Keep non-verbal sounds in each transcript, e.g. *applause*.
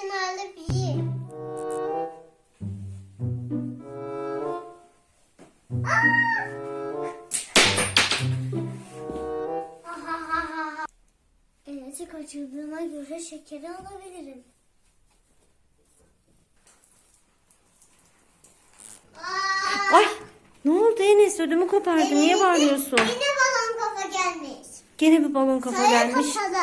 hepsini alıp yiyeyim. Ah! Eleti kaçırdığıma göre şekeri alabilirim. Ah! Ay ne oldu Enes ödümü kopardı Enes'in niye bağırıyorsun? Yine balon kafa gelmiş. Gene bir balon kafa Sarı gelmiş. kafalı.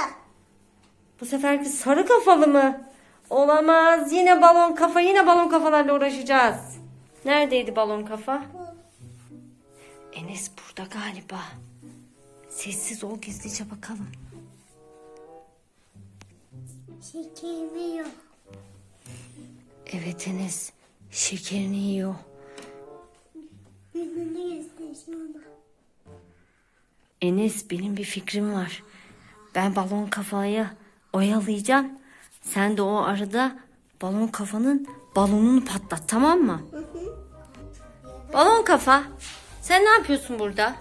Bu seferki sarı kafalı mı? Olamaz yine balon kafa yine balon kafalarla uğraşacağız. Neredeydi balon kafa? Enes burada galiba. Sessiz ol gizlice bakalım. Şekerimi yok. Evet Enes şekerini yiyor. Enes benim bir fikrim var. Ben balon kafayı oyalayacağım. Sen de o arada balon kafanın balonunu patlat tamam mı? Balon kafa sen ne yapıyorsun burada?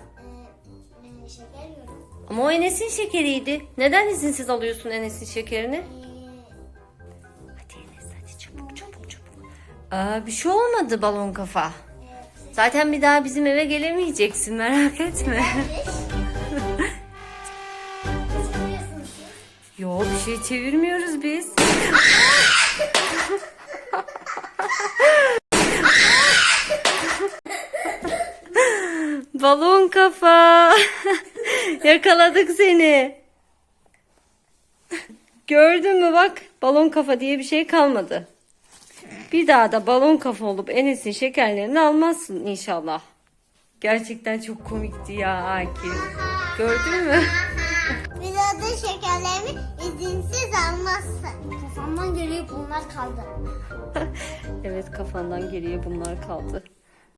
Ee, şeker. Ama o Enes'in şekeriydi. Neden izinsiz alıyorsun Enes'in şekerini? Hadi Enes hadi çabuk çabuk çabuk. Aa, bir şey olmadı balon kafa. Zaten bir daha bizim eve gelemeyeceksin merak etme. Şey çevirmiyoruz biz. Balon kafa. Yakaladık seni. Gördün mü bak balon kafa diye bir şey kalmadı. Bir daha da balon kafa olup Enes'in şekerlerini almazsın inşallah. Gerçekten çok komikti ya Akif. Gördün mü? Bir daha da şekerlerimi almazsın. Kafamdan geriye bunlar kaldı. *laughs* evet kafandan geriye bunlar kaldı.